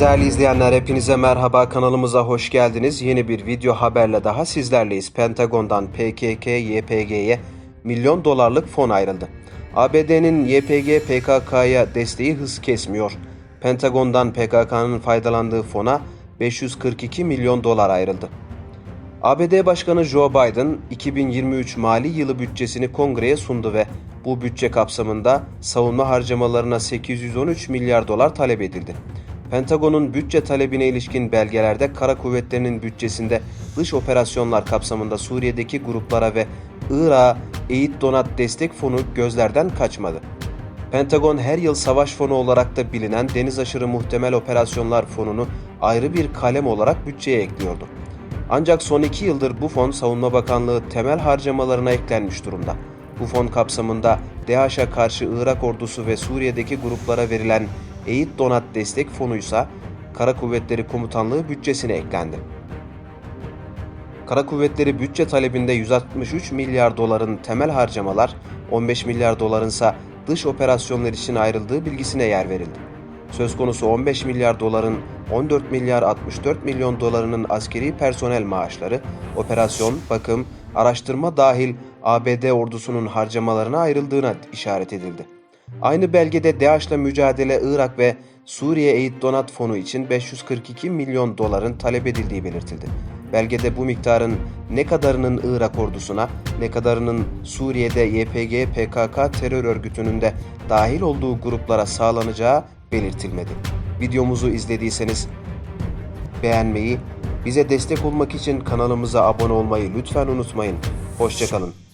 Değerli izleyenler hepinize merhaba kanalımıza hoş geldiniz. Yeni bir video haberle daha sizlerleyiz. Pentagon'dan PKK, YPG'ye milyon dolarlık fon ayrıldı. ABD'nin YPG PKK'ya desteği hız kesmiyor. Pentagon'dan PKK'nın faydalandığı fona 542 milyon dolar ayrıldı. ABD Başkanı Joe Biden 2023 mali yılı bütçesini kongreye sundu ve bu bütçe kapsamında savunma harcamalarına 813 milyar dolar talep edildi. Pentagon'un bütçe talebine ilişkin belgelerde kara kuvvetlerinin bütçesinde dış operasyonlar kapsamında Suriye'deki gruplara ve Irak'a eğit donat destek fonu gözlerden kaçmadı. Pentagon her yıl savaş fonu olarak da bilinen deniz aşırı muhtemel operasyonlar fonunu ayrı bir kalem olarak bütçeye ekliyordu. Ancak son iki yıldır bu fon Savunma Bakanlığı temel harcamalarına eklenmiş durumda. Bu fon kapsamında DAEŞ'e karşı Irak ordusu ve Suriye'deki gruplara verilen eğit donat destek fonuysa Kara Kuvvetleri Komutanlığı bütçesine eklendi. Kara Kuvvetleri bütçe talebinde 163 milyar doların temel harcamalar, 15 milyar dolarınsa dış operasyonlar için ayrıldığı bilgisine yer verildi. Söz konusu 15 milyar doların 14 milyar 64 milyon dolarının askeri personel maaşları, operasyon, bakım, araştırma dahil ABD ordusunun harcamalarına ayrıldığına işaret edildi. Aynı belgede DAEŞ'le mücadele Irak ve Suriye Eğit Donat Fonu için 542 milyon doların talep edildiği belirtildi. Belgede bu miktarın ne kadarının Irak ordusuna, ne kadarının Suriye'de YPG PKK terör örgütünün de dahil olduğu gruplara sağlanacağı belirtilmedi. Videomuzu izlediyseniz beğenmeyi, bize destek olmak için kanalımıza abone olmayı lütfen unutmayın. Hoşçakalın.